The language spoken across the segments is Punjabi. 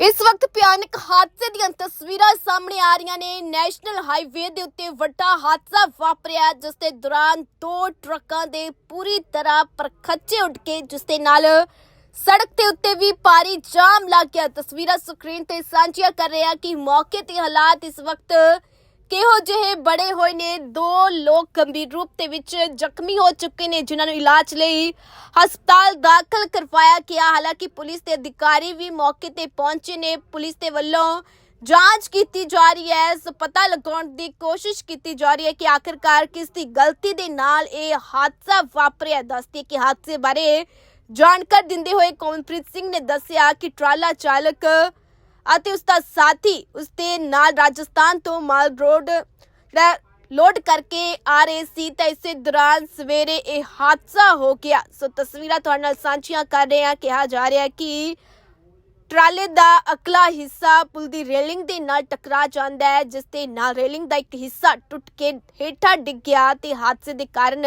ਇਸ ਵਕਤ ਭਿਆਨਕ ਹਾਦਸੇ ਦੀਆਂ ਤਸਵੀਰਾਂ ਸਾਹਮਣੇ ਆ ਰਹੀਆਂ ਨੇ। ਨੈਸ਼ਨਲ ਹਾਈਵੇ ਦੇ ਉੱਤੇ ਵੱਡਾ ਹਾਦਸਾ ਵਾਪਰਿਆ, ਜਿਸ ਦੇ ਦੌਰਾਨ ਦੋ ਟਰੱਕਾਂ ਦੇ ਪੂਰੀ ਤਰ੍ਹਾਂ ਪਰਖੱਚੇ ਉੱਡ ਕੇ, ਜਿਸ ਦੇ ਨਾਲ ਸੜਕ ਦੇ ਉੱਤੇ ਵੀ ਭਾਰੀ ਜਾਮ ਲੱਗ ਗਿਆ। ਤਸਵੀਰਾਂ ਸਕਰੀਨ ਤੇ ਸਾਂਝੀਆਂ ਕਰ ਰਿਹਾ ਕਿ ਮੌਕੇ ਤੇ ਹਾਲਾਤ ਇਸ ਵਕਤ ਕਿਹੋ ਜਿਹੇ ਬੜੇ ਹੋਏ ਨੇ? ਦੋ ਲੋਕ ਗੰਭੀਰ ਰੂਪ ਦੇ ਵਿੱਚ ਜ਼ਖਮੀ ਹੋ ਚੁੱਕੇ ਨੇ, ਜਿਨ੍ਹਾਂ ਨੂੰ ਇਲਾਜ ਲਈ ਹਸਪਤਾਲ ਦਾਖਲ ਕਰਵਾਇਆ ਗਿਆ। ਹਾਲਾਂਕਿ ਪੁਲਿਸ ਦੇ ਅਧਿਕਾਰੀ ਵੀ ਮੌਕੇ ਤੇ ਪਹੁੰਚੇ ਨੇ। ਪੁਲਿਸ ਦੇ ਵੱਲੋਂ ਜਾਂਚ ਕੀਤੀ ਜਾ ਰਹੀ ਹੈ। ਸੋ ਪਤਾ ਲਗਾਉਣ ਦੀ ਕੋਸ਼ਿਸ਼ ਕੀਤੀ ਜਾ ਰਹੀ ਹੈ ਕਿ ਆਖਿਰਕਾਰ ਕਿਸ ਦੀ ਗਲਤੀ ਦੇ ਨਾਲ ਇਹ ਹਾਦਸਾ ਵਾਪਰਿਆ ਦੱਸਦੀ ਕਿ ਹਾਦਸੇ ਬਾਰੇ ਜਾਣਕਾਰੀ ਦਿੰਦੇ ਹੋਏ ਕੌਮਪ੍ਰੀਤ ਸਿੰਘ ਨੇ ਦੱਸਿਆ ਕਿ ਟਰਾਲਾ ਚਾਲਕ ਅਤੇ ਉਸ ਦਾ ਸਾਥੀ ਉਸ ਦੇ ਨਾਲ ਰਾਜਸਥਾਨ ਤੋਂ ਮਾਲ ਰੋਡ ਲੋਡ ਕਰਕੇ ਆ ਰਹੇ ਸੀ ਤਾਂ ਇਸੇ ਦੌਰਾਨ ਸਵੇਰੇ ਇਹ ਹਾਦਸਾ ਹੋ ਗਿਆ। ਸੋ ਤਸਵੀਰਾਂ ਤੁਹਾਡੇ ਨਾਲ ਸਾਂਝੀਆਂ ਕਰ ਰਹੇ ਹਾਂ। ਕਿਹਾ ਜਾ ਰਿਹਾ ਕਿ ਟਰਾਲੇ ਦਾ ਅਕਲਾ ਹਿੱਸਾ ਪੁਲ ਦੀ ਰੇਲਿੰਗ ਦੇ ਨਾਲ ਟਕਰਾ ਜਾਂਦਾ ਹੈ, ਜਿਸ ਦੇ ਨਾਲ ਰੇਲਿੰਗ ਦਾ ਇੱਕ ਹਿੱਸਾ ਟੁੱਟ ਕੇ ਹੇਠਾਂ ਡਿੱਗ ਗਿਆ ਤੇ ਹਾਦਸੇ ਦੇ ਕਾਰਨ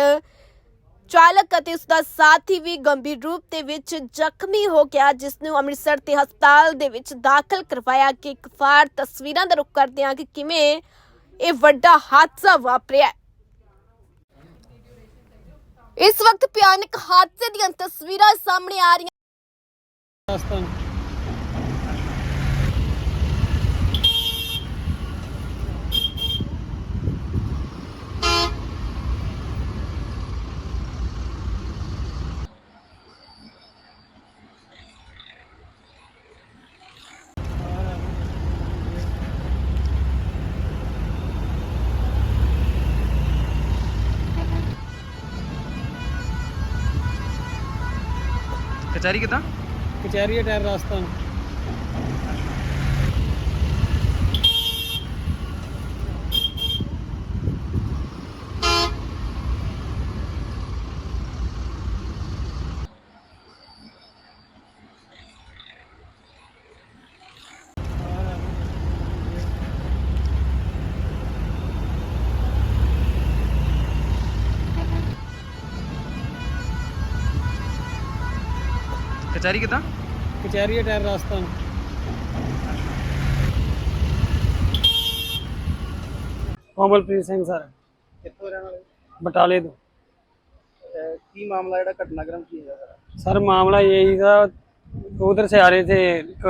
ਚਾਲਕ ਅਤੇ ਉਸ ਦਾ ਸਾਥੀ ਵੀ ਗੰਭੀਰ ਰੂਪ ਦੇ ਵਿੱਚ ਜ਼ਖਮੀ ਹੋ ਗਿਆ ਜਿਸ ਨੂੰ ਅੰਮ੍ਰਿਤਸਰ ਦੇ ਹਸਪਤਾਲ ਦੇ ਵਿੱਚ ਦਾਖਲ ਕਰਵਾਇਆ ਕਿ ਇੱਕ ਵਾਰ ਤਸਵੀਰਾਂ ਦਾ ਰੁਖ ਕਰਦੇ ਹਾਂ ਕਿ ਕਿਵੇਂ ਇਹ ਵੱਡਾ ਹਾਦਸਾ ਵਾਪਰਿਆ ਇਸ ਵਕਤ ਭਿਆਨਕ ਹਾਦਸੇ ਦੀਆਂ ਤਸਵੀਰਾਂ ਸਾਹਮਣੇ ਆ ਰਹੀਆਂ ਕਚਹਿਰੀ ਕਿੱਦਾਂ? ਕਚਹਿਰੀ ਟਾਇਰ ਰਾਸਤਾ। ਕਚਹਿਰੀ ਕਿਦਾਂ? ਕਚਹਿਰੀ ਦਾ ਟਾਇਰ ਰਸਤਾ। ਕੋਮਲਪ੍ਰੀਤ ਸਿੰਘ ਸਰ। ਕਿੱਥੋਂ ਰਹਿਣ ਵਾਲੇ? ਬਟਾਲੇ ਤੋਂ। ਕੀ ਮਾਮਲਾ ਜਿਹੜਾ ਘਟਨਾਕ੍ਰਮ ਕੀ ਹੈ ਸਰ? ਸਰ ਮਾਮਲਾ ਇਹ ਹੀ ਦਾ ਉਧਰ ਸੇ ਆ ਰਹੇ ਥੇ ਇੱਕ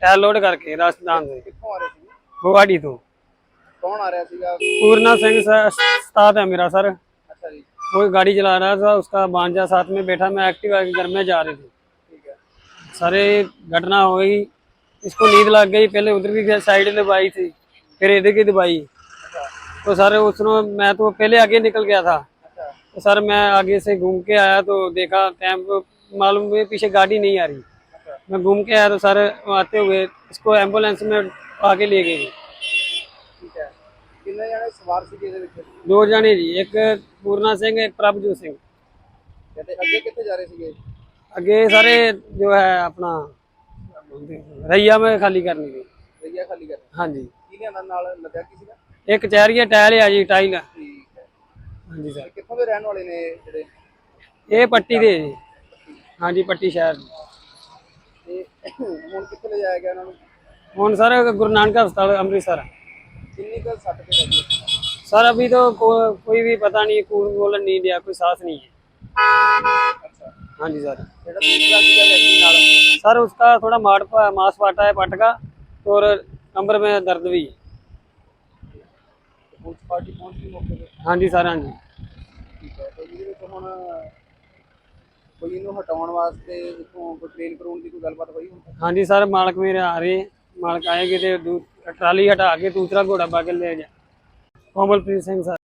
ਟਾਇਰ ਲੋਡ ਕਰਕੇ ਰਾਜਸਥਾਨ ਦੇ ਕਿੱਥੋਂ ਆ ਰਹੇ ਸੀ? ਗੁਹਾੜੀ ਤੋਂ। ਕੌਣ ਆ ਰਿਹਾ ਸੀਗਾ? ਪੂਰਨਾ ਸਿੰਘ ਸਰ ਉਸਤਾਦ ਹੈ ਮੇਰਾ ਸਰ। वो गाड़ी चला रहा था उसका भांजा साथ में बैठा मैं एक्टिव घर में जा रही थी। सारे घटना हो गई इसको नींद लग गई पहले उधर की साइड दबाई थी फिर इधर की दबाई अच्छा। तो सर उसने मैं तो पहले आगे निकल गया था। अच्छा। तो सर मैं आगे से घूम के आया तो देखा टाइम मालूम हुए पीछे गाड़ी नहीं आ रही। अच्छा। मैं घूम के आया तो सर आते हुए इसको एंबुलेंस में आके ले गई ਦੋ ਜਣੇ ਜੀ ਇੱਕ ਪੂਰਨਾ ਸਿੰਘ ਇੱਕ ਪ੍ਰਭਜੋਤ ਸਿੰਘ। ਕਹਿੰਦੇ ਅੱਗੇ ਕਿੱਥੇ ਜਾ ਰਹੇ ਸੀਗੇ? ਅੱਗੇ ਸਾਰੇ ਜੋ ਹੈ ਆਪਣਾ ਰਈਆ ਮੈਂ ਖਾਲੀ ਕਰਨੀ ਸੀ। ਰਈਆ ਖਾਲੀ ਕਰਨੀ। ਹਾਂਜੀ। ਕਿਹਨੇ ਨਾਲ? ਲੱਗਿਆ ਕੀ ਸੀਗਾ? ਇਹ ਕਚਹਿਰੀਆ ਟਾਇਲ ਆ ਜੀ ਟਾਈਲ ਹਾਂਜੀ ਸਰ। ਕਿੱਥੋਂ ਦੇ ਰਹਿਣ ਵਾਲੇ ਨੇ ਜਿਹੜੇ? ਇਹ ਪੱਟੀ ਦੇ ਪੱਟੀ ਸ਼ਹਿਰ। ਤੇ ਹੁਣ ਕਿੱਥੇ ਲਿਜਾਇਆ ਗਿਆ ਉਹਨਾਂ ਨੂੰ? ਹੁਣ ਸਰ ਗੁਰੂ ਨਾਨਕ ਹਸਪਤਾਲ ਅੰਮ੍ਰਿਤਸਰ ਕਿੰਨੀ ਕੁ ਸੱਟ ਤੇ ਲੱਗੀ सर अभी तो को, कोई भी पता नहीं कौन बोलन नहीं दिया कोई सांस नहीं है ਅੱਛਾ हाँ जी सर ਜਿਹੜਾ ਦੂਸਰਾ ਸੀਗਾ ਵਿਅਕਤੀ ਨਾਲ सर उसका थोड़ा माड़ मांस फाटा है पट का और कमर में दर्द भी है ਪੁਲਿਸ ਪਾਰਟੀ ਪਹੁੰਚ ਗਈ ਮੌਕੇ ਤੇ हाँ जी सर हाँ जी ਠੀਕ ਹੈ ਤੇ ਇਹਦੇ ਵਿੱਚ ਹੁਣ ਕੋਈ ਇਹਨੂੰ ਹਟਾਉਣ ਵਾਸਤੇ ਇੱਥੋਂ ਕੋਈ ਟ੍ਰੇਨ ਕਰਾਉਣ ਦੀ ਕੋਈ ਗੱਲਬਾਤ ਹੋਈ ਹੁਣ ਤੱਕ? हाँ जी सर मालक मेरे आ रहे हैं मालक आएंगे तो दू- ट्राली हटा के दूसरा घोड़ा पा के ले जा कोमलप्रीत सिंह सर